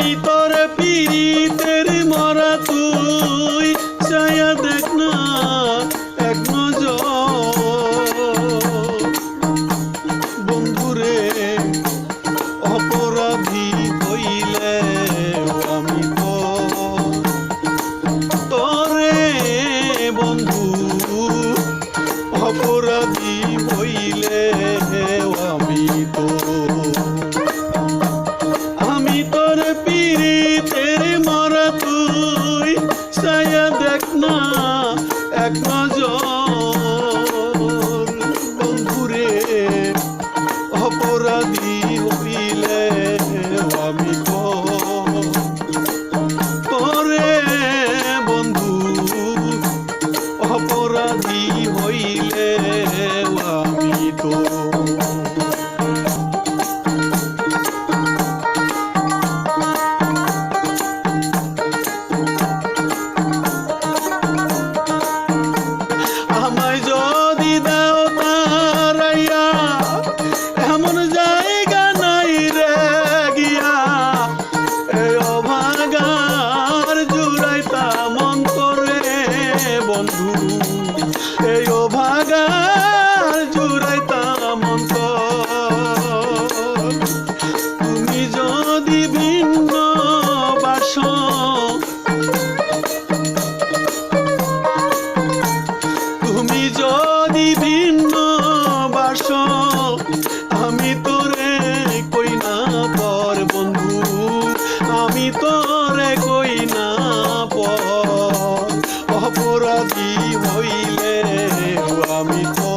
আমি তোর পিড়িতের মরা তুই ছায়া বন্ধুরে অপরাধী হইলে আমি তোরে বন্ধু অপরাধী হইলে আমি তো আমি তোরে কই না পর বন্ধু? আমি তোরে কই না পর? অপরাধী হইলে আমি তো।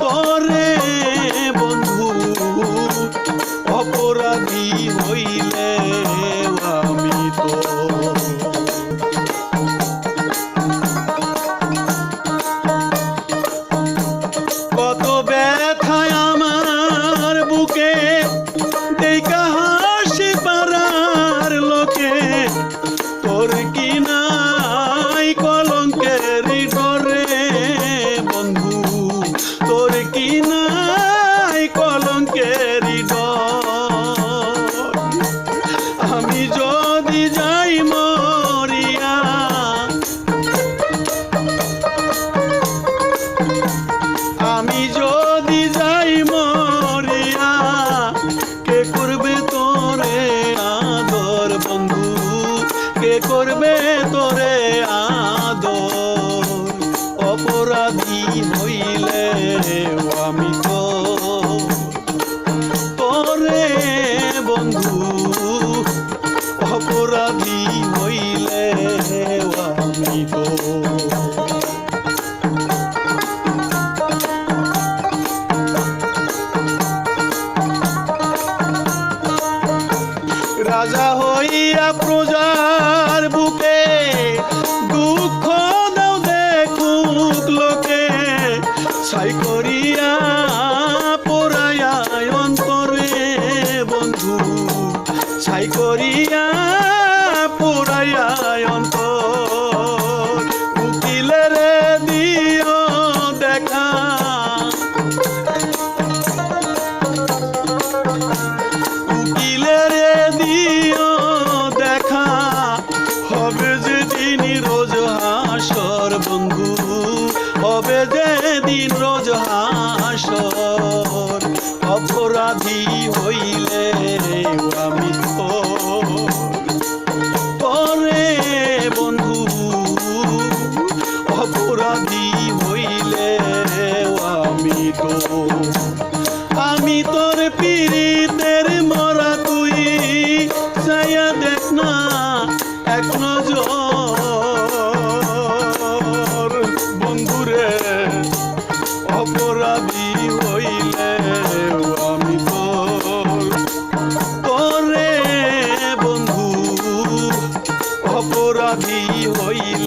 তোরে বন্ধু, অপরাধী হইলে করবে তোরে আদর। অপরাধী হইলে আমি তো। তোরে বন্ধু অপরাধী হইলে আমি তো। রাজা অপরাধী হইলে আমি তো করে বন্ধু। অপরাধী হইলে আমি তো আমি তোর পীড়িতের মরা তুই। ছায়া দেখ না এক নজর। বন্ধুরে, অপরাধী হই অপরাধী হইল